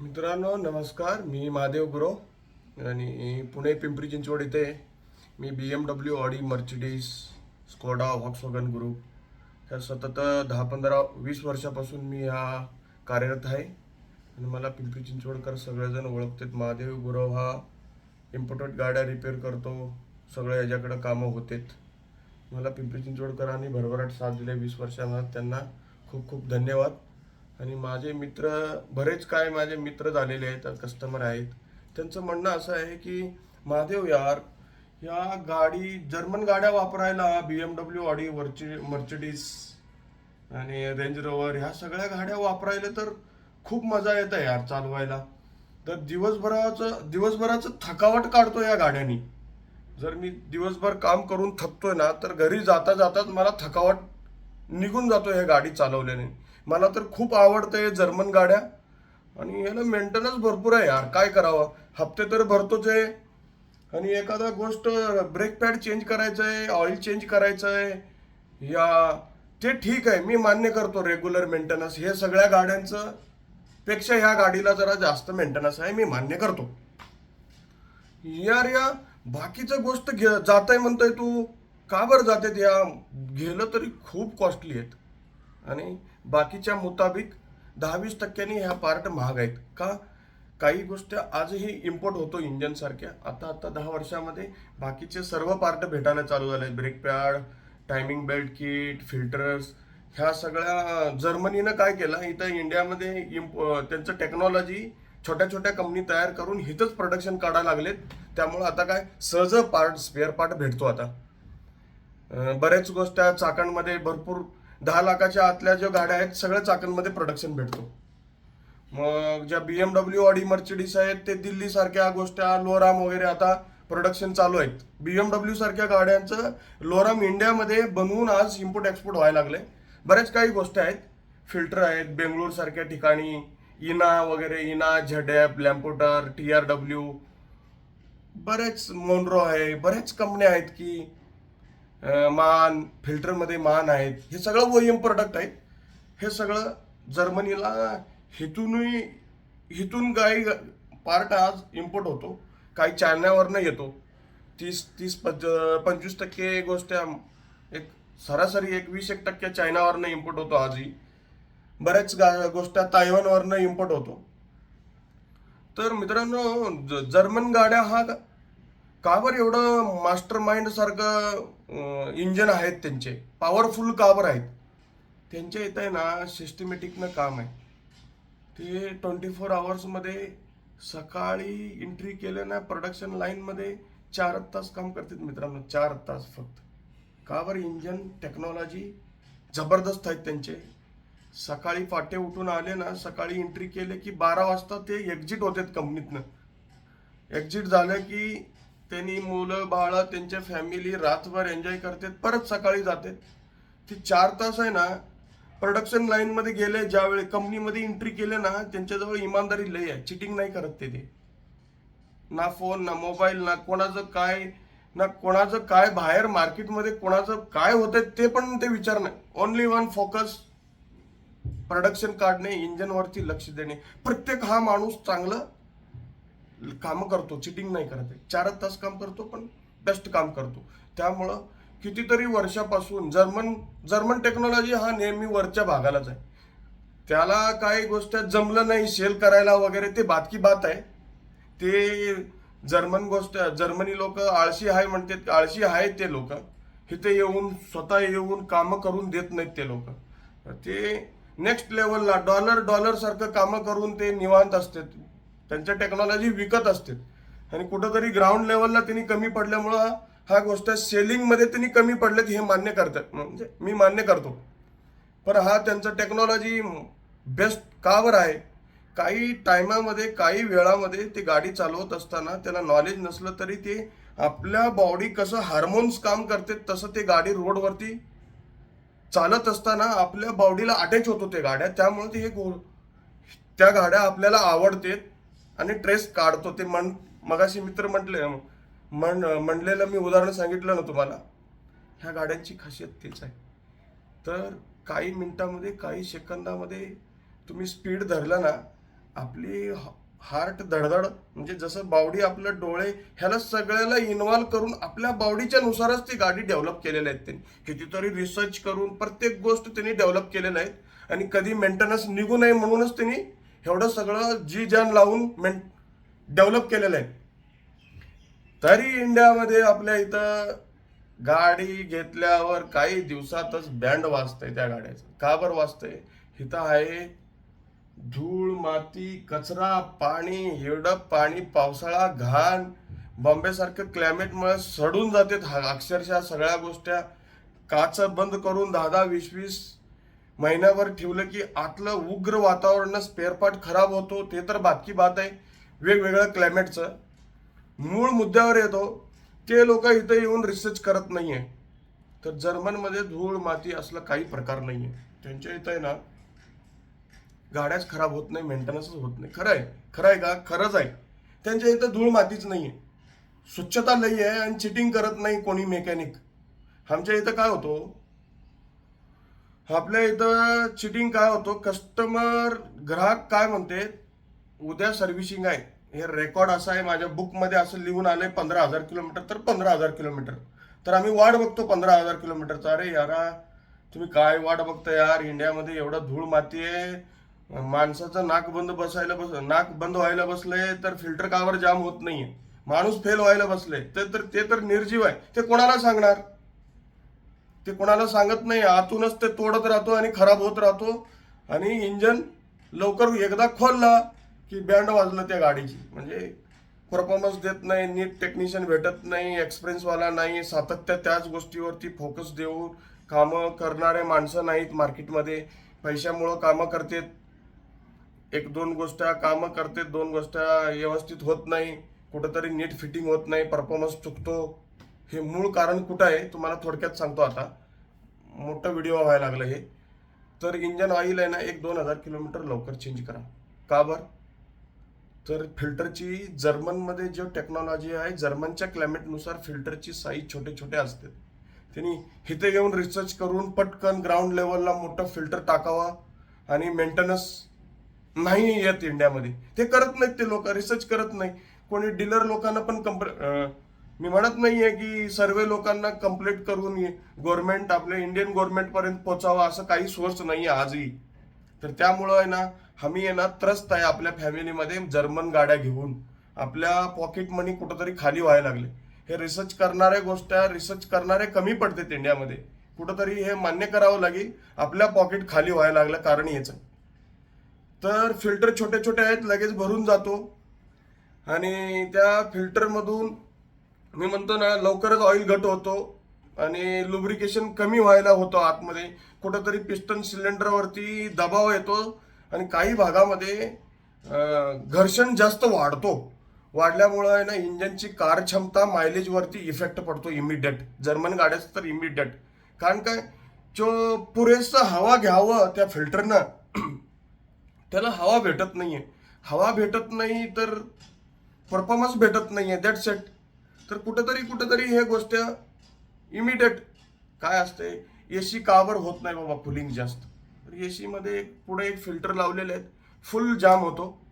मित्रांनो नमस्कार. मी महादेव गुरव आणि पुणे पिंपरी चिंचवड इथे मी B M W Audi Mercedes Skoda Volkswagen group ह्या सतत दहा पंधरा वीस वर्षापासून मी हा कार्यरत आहे. आणि मला पिंपरी चिंचवडकर सगळेजण ओळखतात. महादेव गुरव हा इम्पोर्टेड गाड्या रिपेअर करतो. सगळ्या याच्याकडं कामं होतेत. मला पिंपरी चिंचवडकरांनी भरभराट साथ दिले वीस वर्षांना त्यांना खूप खूप धन्यवाद. आणि माझे मित्र बरेच काय माझे मित्र झालेले आहेत कस्टमर आहेत. त्यांचं म्हणणं असं आहे की महादेव यार या गाडी जर्मन गाड्या वापरायला बी एम डब्ल्यू ऑडी वर्चि मर्चडीस आणि रेंज रोवर ह्या सगळ्या गाड्या वापरायला तर खूप मजा येते यार चालवायला. तर दिवसभराचं दिवसभराचं थकावट काढतो या गाड्यांनी. जर मी दिवसभर काम करून थकतोय ना तर घरी जाता जाताच मला थकावट निघून जातो या गाडी चालवल्याने. मला तर खूप आवडतं जर्मन गाड्या. आणि याला मेंटेनन्स भरपूर आहे यार काय करावं? हप्ते तर भरतोच आहे. आणि एखादा गोष्ट ब्रेक पॅड चेंज करायचं आहे ऑइल चेंज करायचं आहे या ते ठीक आहे मी मान्य करतो रेग्युलर मेंटेनन्स हे सगळ्या गाड्यांचं पेक्षा ह्या गाडीला जरा जास्त मेंटेनन्स आहे मी मान्य करतो. यार या बाकीचं गोष्ट घे जात आहे म्हणतोय तू. का बरं जाते या? गेलं तरी खूप कॉस्टली आहेत. आणि बाकीच्या मुताबिक दहावीस टक्क्यांनी ह्या पार्ट महाग आहेत. का? काही गोष्टी आजही इम्पोर्ट होतो इंजनसारख्या आता आता दहा वर्षामध्ये बाकीचे सर्व पार्ट भेटायला चालू झाले brake pad timing belt kit filters ह्या सगळ्या जर्मनीनं काय केलं? इथं इंडियामध्ये इम्प त्यांचं टेक्नॉलॉजी छोट्या छोट्या कंपनी तयार करून इथंच प्रोडक्शन काढायला लागलेत. त्यामुळं आता काय? सहज पार्ट स्पेअर पार्ट भेटतो आता. बऱ्याच गोष्टी चाकणमध्ये भरपूर दहा लाखाच्या आतल्या ज्या गाड्या आहेत सगळ्या चाकांमध्ये प्रोडक्शन भेटतो. मग ज्या B M W Audi Mercedes आहेत ते दिल्ली सारख्या लोराम वगैरे आता प्रोडक्शन चालू आहेत. बी एम डब्ल्यू सारख्या गाड्यांचं लोराम इंडियामध्ये बनवून आज इम्पोर्ट एक्सपोर्ट व्हायला लागले बऱ्याच काही गोष्टी आहेत. फिल्टर आहेत बेंगळूर सारख्या ठिकाणी इना वगैरे इना झडॅप लॅम्पोटर टी आर डब्ल्यू बरेच मोनरो आहे बऱ्याच कंपन्या आहेत की मान फिल्टरमध्ये मान आहेत. हे सगळं ओ प्रोडक्ट आहेत. हे सगळं जर्मनीला हिथूनही हिथून काही पार्ट आज इम्पोर्ट होतो. काही चायनावरनं येतो. तीस तीस पंच पंचवीस टक्के गोष्ट एक सरासरी एक वीस एक टक्के चायनावरनं इम्पोर्ट होतो आजही. बऱ्याच गा गोष्टी तायवानवरनं इम्पोर्ट होतो. तर मित्रांनो ज- जर्मन गाड्या हा का बरं एवढं मास्टर माइंड सारखं इंजन आहेत त्यांचे? पॉवरफुल का बरं आहेत? त्यांच्या इथं आहे ना सिस्टमॅटिकनं काम आहे. ते ट्वेंटी फोर आवर्समध्ये सकाळी एंट्री केलं ना प्रोडक्शन लाईनमध्ये चार तास काम करतात मित्रांनो चार तास फक्त. का बरं इंजन टेक्नॉलॉजी जबरदस्त आहेत त्यांचे. सकाळी पाटे उठून आले ना सकाळी एंट्री केले की बारा वाजता ते एक्झिट होतात कंपनीतनं एक्झिट झालं की त्यांनी मुलं बाळं त्यांच्या फॅमिली रातभर एन्जॉय करतात परत सकाळी जातात. ते चार तास आहे ना प्रोडक्शन लाईन मध्ये गेले ज्यावेळी कंपनीमध्ये एंट्री केले ना त्यांच्याजवळ इमानदारी लय आहे. चिटिंग नाही करत ते ते. ना फोन ना मोबाईल ना कोणाचं काय ना कोणाचं काय बाहेर मार्केटमध्ये कोणाचं काय होतंय ते पण ते विचार नाही. ओनली वन फोकस प्रोडक्शन काढणे इंजनवरती लक्ष देणे. प्रत्येक हा माणूस चांगलं काम करतो चिटिंग नाही करत आहे. चारच तास काम करतो पण बेस्ट काम करतो. त्यामुळं कितीतरी वर्षापासून जर्मन जर्मन टेक्नॉलॉजी हा नेहमी वरच्या भागालाच आहे. त्याला काही गोष्ट जमलं नाही सेल करायला वगैरे ते बातकी बात आहे. ते जर्मन गोष्ट जर्मनी लोक आळशी आहे म्हणतात आळशी आहे ते लोक. इथे येऊन स्वतः येऊन कामं करून देत नाहीत ते लोक. ते नेक्स्ट लेवलला डॉलर डॉलरसारखं कामं करून ते निवांत असतात. त्यांच्या टेक्नॉलॉजी विकत असते आणि कुठंतरी ग्राउंड लेवलला त्यांनी कमी पडल्यामुळं हा गोष्ट सेलिंगमध्ये त्यांनी कमी पडलेत हे मान्य करतात. म्हणजे मी मान्य करतो. पण हा त्यांचा टेक्नॉलॉजी बेस्ट का आहे? काही टायमामध्ये काही वेळामध्ये ते गाडी चालवत असताना त्याला नॉलेज नसलं तरी ते आपल्या बॉडी कसं हार्मोन्स काम करते तसं ते गाडी रोडवरती चालत असताना आपल्या बॉडीला अटॅच होतो ते गाड्या. त्यामुळे ते हे गो त्या गाड्या आपल्याला आवडतेत. आणि ट्रेस काढतो ते मन मगाशी मित्र म्हटले म्हण म्हणलेलं मी उदाहरण सांगितलं ना तुम्हाला ह्या गाड्यांची खासियत तेच आहे. तर काही मिनिटामध्ये काही सेकंदामध्ये तुम्ही स्पीड धरला ना आपली हार्ट धडधड म्हणजे जसं बावडी आपलं डोळे ह्याला सगळ्याला इन्व्हॉल्व करून आपल्या बावडीच्या नुसारच ती गाडी डेव्हलप केलेल्या आहेत त्यांनी. कितीतरी रिसर्च करून प्रत्येक गोष्ट त्यांनी डेव्हलप केलेल्या आहेत. आणि कधी मेंटेनन्स निघू नये म्हणूनच त्यांनी एवढं सगळं जी जन लावून मेन डेव्हलप केलेलं आहे. तरी इंडियामध्ये आपल्या इथं गाडी घेतल्यावर काही दिवसातच बँड वाजतंय त्या गाड्याचं. का बरं वाजतंय? इथं आहे धूळ माती कचरा पाणी हिरडप पाणी पावसाळा घाण. बॉम्बे सारखं क्लायमेटमुळे सडून जाते अक्षरशः सगळ्या गोष्ट्या काच बंद करून दहा दहा वीस वीस महिन्याभर ठेवलं की आतलं उग्र वातावरण स्पेअरपार्ट खराब होतो ते तर बाकी बात आहे. वेगवेगळ्या क्लायमेटचं. मूळ मुद्द्यावर येतो ते लोक इथं येऊन रिसर्च करत नाही आहे तर जर्मनमध्ये धूळ माती असलं काही प्रकार नाही आहे त्यांच्या इथं आहे ना गाड्याच खराब होत नाही मेंटेनन्सच होत नाही. खरं आहे खरं आहे का? खरंच आहे. त्यांच्या इथं धूळ मातीच नाही आहे स्वच्छता लई आहे आणि चिटिंग करत नाही कोणी मेकॅनिक आमच्या इथं काय होतो आपल्या इथं चिटिंग काय होतो? कस्टमर ग्राहक काय म्हणते? उद्या सर्व्हिसिंग आहे. हे रेकॉर्ड असं आहे. माझ्या बुकमध्ये असं लिहून आलंय पंधरा हजार किलोमीटर तर पंधरा हजार किलोमीटर तर आम्ही वाट बघतो पंधरा हजार किलोमीटरचा अरे यारा तुम्ही काय वाट बघता यार? इंडियामध्ये एवढं धूळ माती आहे. माणसाचं नाक बंद बसायला बस नाक बंद व्हायला बसलंय तर फिल्टर कावर जाम होत नाहीये. माणूस फेल व्हायला बसले ते तर ते तर निर्जीव आहे. ते कोणाला सांगणार? ते कोणाला सांगत नाही. आतूनच ते तोडत राहतो आणि खराब होत राहतो. आणि इंजन लवकर एकदा खोलला की बँड वाजलं त्या गाडीची. म्हणजे परफॉर्मन्स देत नाही नीट टेक्निशियन भेटत नाही एक्सपिरियन्सवाला नाही सातत्य त्याच गोष्टीवरती फोकस देऊन कामं करणारे माणसं नाहीत मार्केटमध्ये. पैशामुळं कामं करतेत. एक दोन गोष्टी कामं करते दोन गोष्ट व्यवस्थित होत नाही. कुठंतरी नीट फिटिंग होत नाही परफॉर्मन्स चुकतो. हे मूळ कारण कुठं आहे तुम्हाला थोडक्यात सांगतो आता. मोठं व्हिडिओ व्हायला लागलं हे. तर इंजन ऑइल आहे ना एक दोन हजार किलोमीटर लवकर चेंज करा. का बरं? तर फिल्टरची जर्मनमध्ये जो टेक्नॉलॉजी आहे जर्मनच्या क्लायमेटनुसार फिल्टरची साईज छोटे छोटे असते. त्यांनी इथे येऊन रिसर्च करून पटकन ग्राउंड लेवलला मोठं फिल्टर टाकावा आणि मेंटेनन्स नाही येत इंडियामध्ये. ते करत नाहीत ते लोक रिसर्च करत नाही कोणी डीलर लोकांना पण कंप मी म्हणत नाही आहे की सर्व लोकांना कंप्लीट करून गव्हर्नमेंट आपल्या इंडियन गव्हर्नमेंटपर्यंत पोचावं असं काही सोर्स नाही आहे आजही. तर त्यामुळं आहे ना आम्ही आहे ना त्रस्त आहे आपल्या फॅमिलीमध्ये जर्मन गाड्या घेऊन. आपल्या पॉकेट मनी कुठंतरी खाली व्हायला लागले. हे रिसर्च करणाऱ्या गोष्टी रिसर्च करणारे कमी पडतात इंडियामध्ये. कुठंतरी हे मान्य करावं लागेल आपल्या पॉकेट खाली व्हायला लागलं कारण याचं. तर फिल्टर छोटे छोटे आहेत लगेच भरून जातो. आणि त्या फिल्टरमधून मी म्हणतो ना लवकरच ऑइल घट होतो आणि लुब्रिकेशन कमी व्हायला होतं आतमध्ये. कुठंतरी पिस्टन सिलेंडरवरती दबाव येतो आणि काही भागामध्ये घर्षण जास्त वाढतो. वाढल्यामुळं आहे ना इंजनची कार्यक्षमता मायलेजवरती इफेक्ट पडतो इमिडिएट जर्मन गाड्याचं तर इमिडिएट कारण काय? जो पुरेसं हवा घ्यावं त्या फिल्टरनं त्याला हवा भेटत नाही आहे हवा भेटत नाही तर परफॉर्मन्स भेटत नाही आहे दॅट सेट तर कुठंतरी कुठंतरी हे गोष्ट इमिडिएट काय असते? एसी कावर होत नाही बाबा कुलिंग जास्त. तर एसीमध्ये एक पुढे एक फिल्टर लावलेले आहेत. फुल जाम होतो.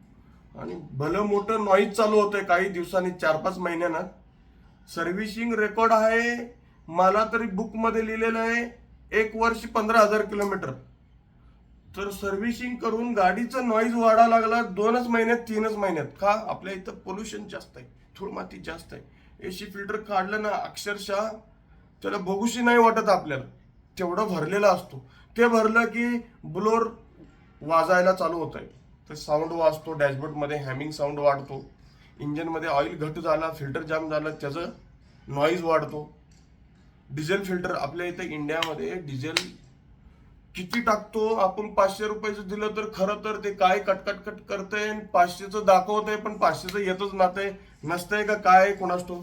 आणि भलं मोठं नॉईज चालू होतंय काही दिवसांनी चार पाच महिन्यानं. सर्व्हिसिंग रेकॉर्ड आहे. मला तरी बुकमध्ये लिहिलेलं आहे एक वर्ष पंधरा हजार किलोमीटर. तर सर्व्हिसिंग करून गाडीचं नॉईज वाढा लागला दोनच महिन्यात तीनच महिन्यात. का? आपल्या इथं पोल्युशन जास्त आहे. धूळ माती जास्त आहे. एसी फिल्टर काढलं ना अक्षरशः त्याला बघूशी नाही वाटत आपल्याला. तेवढं भरलेला असतो. ते भरलं की ब्लोअर वाजायला चालू होत आहे तर साऊंड वाजतो डॅशबोर्डमध्ये हॅमिंग साऊंड वाढतो. इंजनमध्ये ऑइल घट झाला फिल्टर जाम झालं त्याचं नॉईज वाढतो. डिझेल फिल्टर आपल्या इथे इंडियामध्ये डिझेल किती टाकतो? आपण पाचशे रुपयाचं दिलं तर खरं तर ते काय कटकट कट करतंय आणि पाचशेचं दाखवतंय पण पाचशेचं येतच नातंय. नसतंय का काय? कोणास तो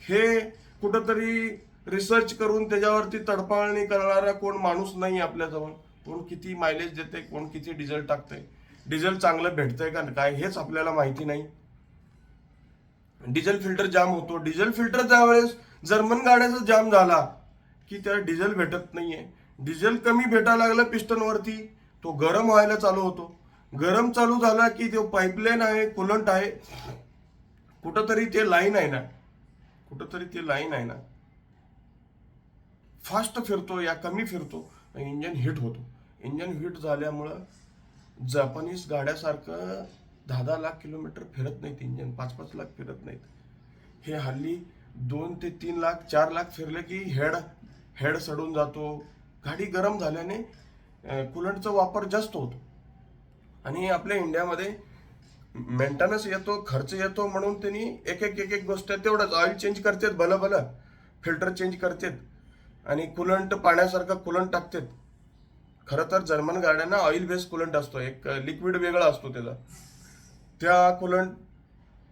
हे कुठंतरी रिसर्च करून त्याच्यावरती तडपाळणी करणारा कोण माणूस नाही आपल्याजवळ. कोण किती मायलेज देते कोण किती डिझेल टाकतंय. डिझेल चांगलं भेटतंय का काय? हेच आपल्याला माहिती नाही. डिझेल फिल्टर जाम होतो. डिझेल फिल्टर त्यावेळेस जर्मन गाड्याचा जाम झाला की त्याला डिझेल भेटत नाहीये. डिझेल कमी भेटायला लागलं पिस्टनवरती. तो गरम व्हायला चालू होतो. गरम चालू झाला की तो पाईपलाईन आहे कुलंट आहे. कुठंतरी ते लाईन आहे ना. कुठंतरी ते लाईन आहे ना. फास्ट फिरतो या कमी फिरतो. इंजन हिट होतो. इंजन हिट झाल्यामुळं जपानीज गाड्यासारखं दहा दहा लाख किलोमीटर फिरत नाहीत इंजन पाच पाच लाख फिरत नाहीत. हे हल्ली दोन ते तीन लाख चार लाख फिरले की हेड हेड सडून जातो. गाडी गरम झाल्याने कुलंटचा वापर जास्त होतो. आणि आपल्या इंडियामध्ये मेंटेनन्स येतो खर्च येतो म्हणून त्यांनी एक एक एक एक गोष्ट तेवढंच. ऑइल चेंज करतात भलं भलं. फिल्टर चेंज करतात. आणि कुलंट पाण्यासारखं कुलंट टाकतात. खरं तर जर्मन गाड्यांना ऑइल बेस्ड कुलंट असतो. एक लिक्विड वेगळा असतो त्याचा. त्या कुलंट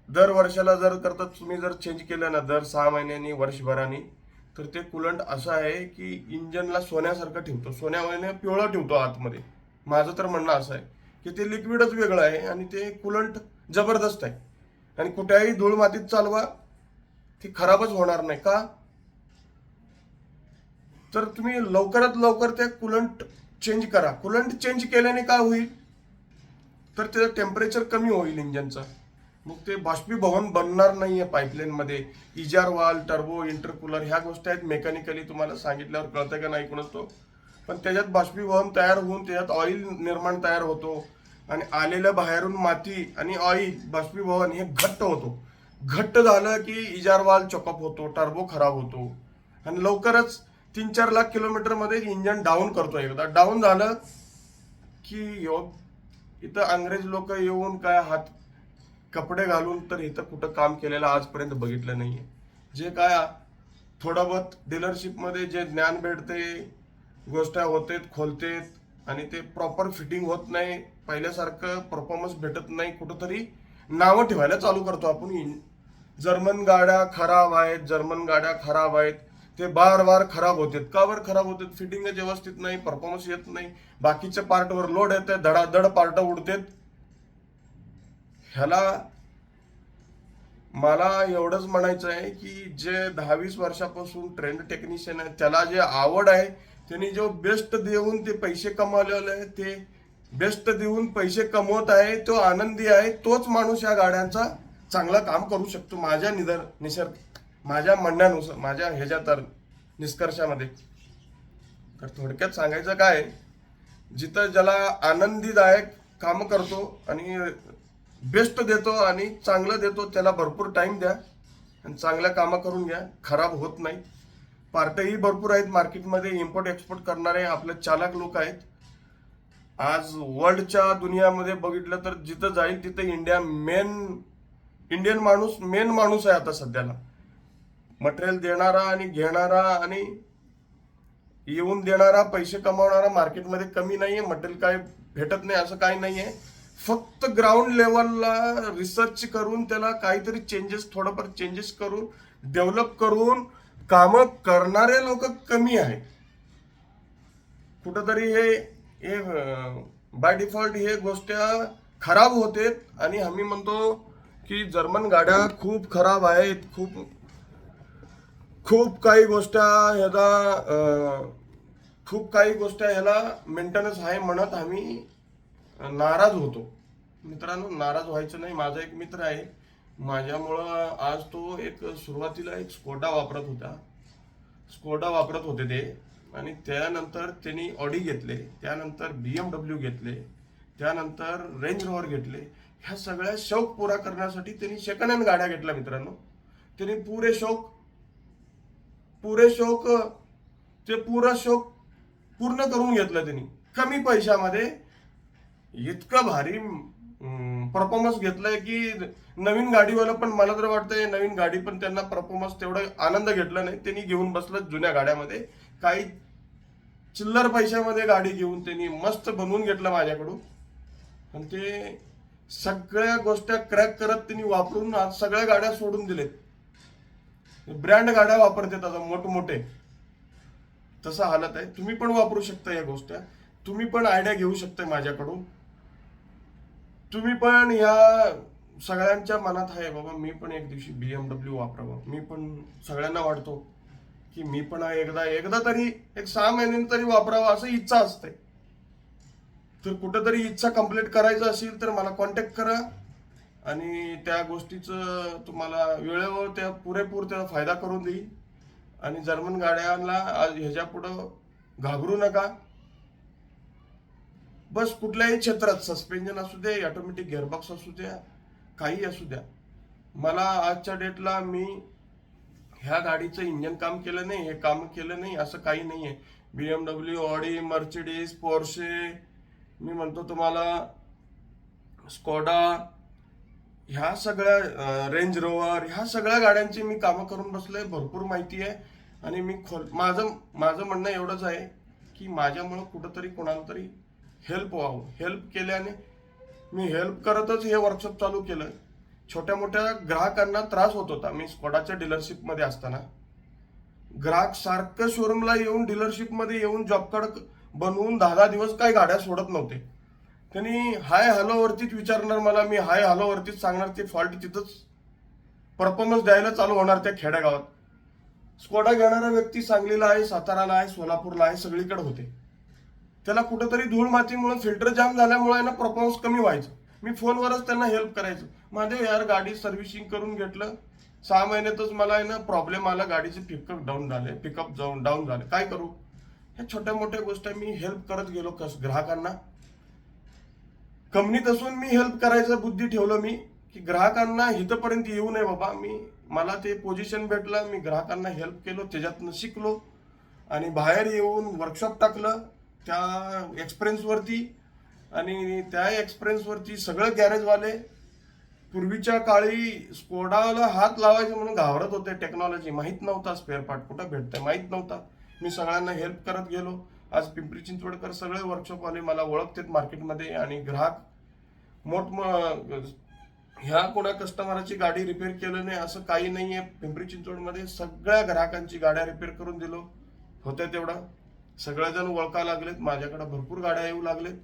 दर वर्षाला जर करता तुम्ही जर चेंज केलं ना दर सहा महिन्यांनी वर्षभराने तर ते कुलंट असं आहे की इंजनला सोन्यासारखं ठेवतो. सोन्यामध्ये पिवळं ठेवतो आतमध्ये. माझं तर म्हणणं असं आहे की ते लिक्विडच वेगळं आहे आणि ते कुलंट जबरदस्त आहे. आणि कुठेही धूळ मातीत चालवा ती खराबच होणार नाही. का? तर तुम्ही लवकरात लवकर ते कुलंट चेंज करा. कुलंट चेंज केल्याने काय होईल? तर त्याचं टेम्परेचर कमी होईल इंजनचं. मग ते बाष्पीभवन बनणार नाही आहे पाईपलाईनमध्ये इजार वाल टर्बो इंटरकूलर ह्या गोष्टी आहेत. मेकॅनिकली तुम्हाला सांगितल्यावर कळतं का नाही कोणच? तो पण त्याच्यात बाष्पीभवन तयार होऊन त्याच्यात ऑइल निर्माण तयार होतो. आणि आलेलं बाहेरून माती आणि ऑइल बाष्पीभवन हे घट्ट होतो. घट्ट झालं की इजार वाल चॉकअप होतो टर्बो खराब होतो. आणि लवकरच तीन चार लाख किलोमीटरमध्ये इंजन डाऊन करतो एकदा. डाऊन झालं की यो- इथं अंग्रेज लोक येऊन काय हात कपडे घालून तर इथं कुठं काम केलेलं आजपर्यंत बघितलं नाही आहे जे काय थोडं बहुत डीलरशिपमध्ये जे ज्ञान भेटते गोष्ट्या होतेत खोलतेत आणि ते प्रॉपर फिटिंग होत नाही पहिल्यासारखं परफॉर्मन्स भेटत नाही कुठंतरी नावं ठेवायला चालू करतो आपण. जर्मन गाड्या खराब आहेत जर्मन गाड्या खराब आहेत ते बार बार खराब होतात. का बरं खराब होतात? फिटिंग व्यवस्थित नाही परफॉर्मन्स येत नाही. बाकीच्या पार्टवर लोड येते धडाधड पार्ट उडतात. ह्याला मला एवढंच म्हणायचं आहे की जे दहावीस वर्षापासून ट्रेंड टेक्निशियन आहे त्याला जे आवड आहे त्यांनी जो बेस्ट देऊन ते पैसे कमावलेले आहे ते बेस्ट देऊन पैसे कमवत आहे तो आनंदी आहे तोच माणूस या गाड्यांचा चांगलं काम करू शकतो माझ्या निदर निसर्ग माझ्या म्हणण्यानुसार माझ्या ह्याच्या तर निष्कर्षामध्ये. तर थोडक्यात सांगायचं काय जिथं ज्याला आनंदीदायक काम करतो आणि बेस्ट देतो आणि चांगलं देतो त्याला भरपूर टाईम द्या आणि चांगल्या कामं करून घ्या. खराब होत नाही. पार्ट्याही भरपूर आहेत. मार्केटमध्ये इम्पोर्ट एक्सपोर्ट करणारे आपले चालक लोक आहेत. आज वर्ल्डच्या दुनियामध्ये बघितलं तर जिथं जाईल तिथं इंडिया मेन इंडियन माणूस मेन माणूस आहे आता सध्याला. मटेरियल देणारा आणि घेणारा आणि येऊन देणारा पैसे कमावणारा मार्केटमध्ये कमी नाही आहे मटेरियल काय भेटत नाही असं काही नाही आहे फक्त ग्राउंड लेवलला रिसर्च करून त्याला काहीतरी चेंजेस थोडंफार चेंजेस करून डेव्हलप करून कामं करणारे लोक कमी आहेत. कुठंतरी हे बाय डिफॉल्ट हे गोष्ट खराब होते आणि आम्ही म्हणतो की जर्मन गाड्या खूप खराब आहेत. खूप खूप काही गोष्ट ह्याचा खूप काही गोष्ट ह्याला मेंटेनन्स आहे म्हणत आम्ही नाराज होतो. मित्रांनो नाराज व्हायचं नाही. माझा एक मित्र आहे. माझ्यामुळं आज तो एक सुरुवातीला एक स्कोडा वापरत होता. स्कोडा वापरत होते ते. आणि त्यानंतर त्यांनी ऑडी घेतले. त्यानंतर बी एम डब्ल्यू घेतले. त्यानंतर रेंज रॉवर घेतले. ह्या सगळ्या शौक पुरा करण्यासाठी त्यांनी सेकंड हँड गाड्या घेतल्या मित्रांनो. त्यांनी पुरे शौक पुरे शौक ते पुरा शौक पूर्ण करून घेतलं त्यांनी. कमी पैशामध्ये इतकं भारी परफॉर्मन्स घेतलाय की नवीन गाडीवाला पण मला तर वाटतंय नवीन गाडी पण त्यांना परफॉर्मन्स तेवढं आनंद घेतला नाही. त्यांनी घेऊन बसलं जुन्या गाड्यामध्ये. काही चिल्लर पैशामध्ये गाडी घेऊन त्यांनी मस्त बनवून घेतलं माझ्याकडून. आणि ते सगळ्या गोष्टी क्रॅक करत त्यांनी वापरून आज सगळ्या गाड्या सोडून दिलेत. ब्रँड गाड्या वापरतात आता मोठमोठे. तसं हालत आहे. तुम्ही पण वापरू शकता या गोष्टी. तुम्ही पण आयडिया घेऊ शकता माझ्याकडून. तुम्ही पण या सगळ्यांच्या मनात आहे बाबा मी पण एक दिवशी बी एम डब्ल्यू वापरावं. मी पण सगळ्यांना वाटतो की मी पण एकदा एकदा तरी एक सहा महिन्यांनी तरी वापरावं असं इच्छा असते. तर कुठंतरी इच्छा कंप्लीट करायचं असेल तर मला कॉन्टॅक्ट करा आणि त्या गोष्टीचं तुम्हाला वेळेवर त्या पुरेपूर त्याचा फायदा करून देईल. आणि जर्मन गाड्यांना आज ह्याच्या पुढं घाबरू नका. बस कुठल्याही क्षेत्रात सस्पेन्शन असू दे ऑटोमॅटिक गेअरबॉक्स असू द्या काही असू द्या. मला आजच्या डेटला मी ह्या गाडीचं इंजन काम केलं नाही हे काम केलं नाही असं काही नाही आहे B M W Audi Mercedes Porsche मी म्हणतो तुम्हाला स्कॉडा ह्या सगळ्या रेंज रोवर ह्या सगळ्या गाड्यांची मी कामं करून बसलो आहे भरपूर माहिती आहे. आणि मी खोल माझं माझं म्हणणं एवढंच आहे की माझ्यामुळं कुठंतरी कोणाला तरी हेल्प व्हावं हेल्प केल्याने मी हेल्प करतच हे वर्कशॉप चालू केलं. छोट्या मोठ्या ग्राहकांना त्रास होत होता. मी स्कॉडाच्या डीलरशिपमध्ये असताना. ग्राहक सारखं शोरूमला येऊन डीलरशिपमध्ये येऊन जॉब कार्ड बनवून दहा दहा दिवस काही गाड्या सोडत नव्हते. त्यांनी हाय हॅलोवरतीच विचारणार मला मी हाय हॅलोवरतीच सांगणार ते फॉल्ट तिथंच परफॉर्मन्स द्यायला चालू होणार त्या खेड्यागावात स्कोडा घेणारा व्यक्ती सांगलीला आहे साताराला आहे सोलापूरला आहे सगळीकडे होते. त्याला कुठंतरी धूळ मातीमुळे फिल्टर जाम झाल्यामुळे ना परफॉर्मन्स कमी व्हायचं. मी फोनवरच त्यांना हेल्प करायचो. माझे यार गाडी सर्व्हिसिंग करून घेतलं. सहा महिन्यातच मला आहे ना प्रॉब्लेम आला. गाडीचे पिकअप डाऊन झाले. पिकअप जाऊन डाऊन झाले. काय करू? ह्या छोट्या मोठ्या गोष्टी मी हेल्प करत गेलो कस ग्राहकांना. कंपनीत असून मी हेल्प करायचं बुद्धी ठेवलं मी की ग्राहकांना इथंपर्यंत येऊ नये बाबा. मी मला ते पोझिशन भेटलं. मी ग्राहकांना हेल्प केलो. त्याच्यातनं शिकलो. आणि बाहेर येऊन वर्कशॉप टाकलं. त्या एक्सपिरियन्सवरती आणि त्या एक्सपिरियन्सवरती सगळं गॅरेजवाले पूर्वीच्या काळी स्कोडाला हात लावायचे म्हणून घाबरत होते. टेक्नॉलॉजी माहीत नव्हता स्पेअर पार्ट कुठं भेटतंय माहीत नव्हता. मी सगळ्यांना हेल्प करत गेलो. आज पिंपरी चिंचवडकर सगळे वर्कशॉपवाले मला ओळखतात मार्केटमध्ये आणि ग्राहक मोठ ह्या कोणा कस्टमराची गाडी रिपेअर केलं नाही असं काही नाही आहे पिंपरी चिंचवडमध्ये सगळ्या ग्राहकांची गाड्या रिपेअर करून दिलो. होत्या तेवढं. सगळेजण ओळखा लागलेत माझ्याकडे भरपूर गाड्या येऊ लागलेत.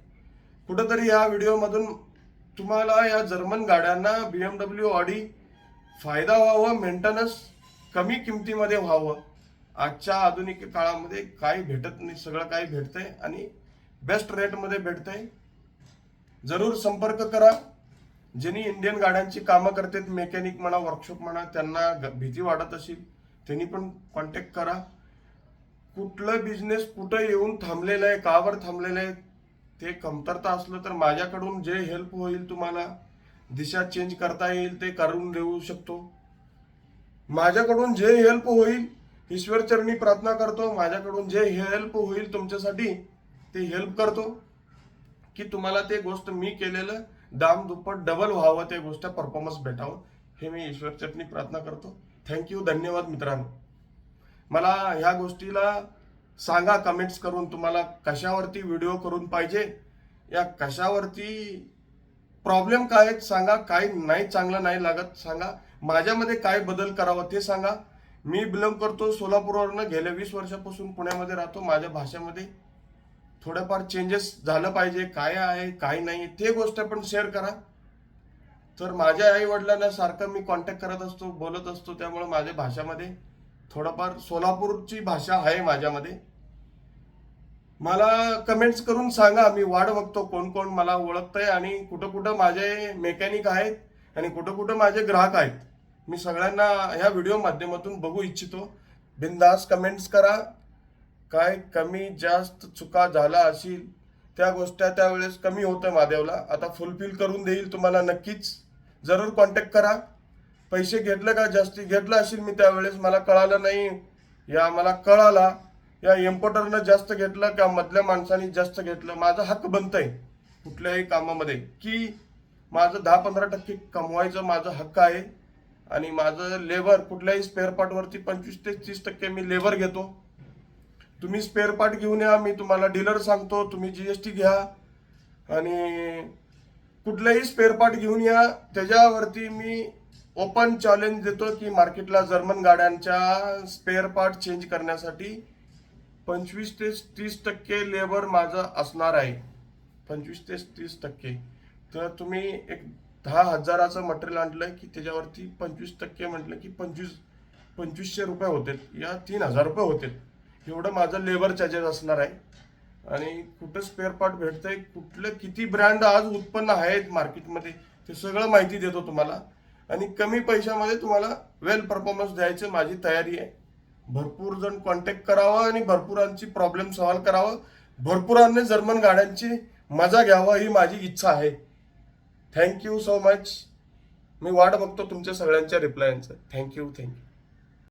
कुठंतरी या व्हिडिओमधून तुम्हाला या जर्मन गाड्यांना बी एम डब्ल्यू ऑडी फायदा व्हावं मेंटेनन्स कमी किमतीमध्ये व्हावं. आजच्या आधुनिक काळामध्ये काही भेटत नाही सगळं काही भेटतंय आणि बेस्ट रेटमध्ये भेटतंय. जरूर संपर्क करा. ज्यांनी इंडियन गाड्यांची कामं करतात मेकॅनिक म्हणा वर्कशॉप म्हणा त्यांना ग- भीती वाटत असेल त्यांनी पण कॉन्टॅक्ट करा. कुठलं बिझनेस कुठं येऊन थांबलेलं आहे का बरं थांबलेलं आहे ते कमतरता असलं तर माझ्याकडून जे हेल्प होईल तुम्हाला दिशा चेंज करता येईल ते करून देऊ शकतो. माझ्याकडून जे हेल्प होईल ईश्वर चरणी प्रार्थना करतो माझ्याकडून जे हेल्प होईल तुमच्यासाठी ते हेल्प करतो. की तुम्हाला ते गोष्ट मी केलेलं दाम दुप्पट डबल व्हावं ते गोष्ट परफॉर्मन्स भेटावं हे मी ईश्वरचरणी प्रार्थना करतो. थँक्यू धन्यवाद मित्रांनो. मला ह्या गोष्टीला सांगा कमेंट्स करून तुम्हाला कशावरती व्हिडिओ करून पाहिजे? या कशावरती प्रॉब्लेम काय आहेत सांगा काय नाही चांगलं नाही लागत सांगा. माझ्यामध्ये काय बदल करावा ते सांगा. मी बिलॉंग करतो सोलापूरवरनं गेल्या वीस वर्षापासून पुण्यामध्ये राहतो माझ्या भाषेमध्ये. थोडंफार चेंजेस झालं पाहिजे काय आहे काय नाही ते गोष्ट पण शेअर करा. तर माझ्या आई वडिलांना सारखं मी कॉन्टॅक्ट करत असतो बोलत असतो त्यामुळे माझ्या भाषामध्ये थोडंफार सोलापूरची भाषा आहे माझ्यामध्ये. मला कमेंट्स करून सांगा मी वाढ बघतो कोण कोण मला ओळखतंय आणि कुठं कुठं माझे मेकॅनिक आहेत आणि कुठं कुठं माझे ग्राहक आहेत. मी सगळ्यांना ह्या व्हिडिओ माध्यमातून बघू इच्छितो. बिंदास कमेंट्स करा. काय कमी जास्त चुका झाला असेल त्या गोष्टी त्यावेळेस कमी होतं महादेवला. आता फुलफिल करून देईल तुम्हाला नक्कीच. जरूर कॉन्टॅक्ट करा. पैसे घेतलं का जास्ती? घेतलं असेल मी त्यावेळेस. मला कळालं नाही. या मला कळाला. या इम्पोर्टरनं जास्त घेतलं का मधल्या माणसाने जास्त घेतलं? माझा हक्क बनतंय कुठल्याही कामामध्ये. की माझं दहा पंधरा टक्के कमवायचं माझं हक्क आहे आणि माझं लेबर कुठल्याही स्पेअर पार्टवरती पंचवीस ते तीस टक्के मी लेबर घेतो. तुम्ही स्पेअर पार्ट घेऊन या. मी तुम्हाला डीलर सांगतो. तुम्ही जी एस टी घ्या. आणि कुठलाही स्पेअर पार्ट घेऊन या. त्याच्यावरती मी ओपन चॅलेंज देतो की मार्केटला जर्मन गाड्यांच्या स्पेअर पार्ट चेंज करण्यासाठी पंचवीस ते तीस टक्के लेबर माझं असणार आहे. पंचवीस ते तीस टक्के. तर तुम्ही एक दहा हजाराचं मटेरियल आणलं की त्याच्यावरती पंचवीस टक्के म्हटलं की पंचवीस पंचवीसशे रुपये होते या तीन हजार रुपये होते एवढं माझं लेबर चार्जेस असणार आहे. आणि कुठं स्पेअर पार्ट भेटतंय कुठलं किती ब्रँड आज उत्पन्न आहेत मार्केटमध्ये ते सगळं माहिती देतो तुम्हाला. आणि कमी पैशामध्ये तुम्हाला वेल परफॉर्मन्स द्यायचं माझी तयारी आहे. भरपूर जण कॉन्टॅक्ट करावा आणि भरपूरांची प्रॉब्लेम सॉल्व्ह करावं. भरपूरांनी जर्मन गाड्यांची मजा घ्यावा ही माझी इच्छा आहे. थँक्यू सो मच मी वाट बघतो तुमच्या सगळ्यांच्या रिप्लायांचं थँक्यू थँक्यू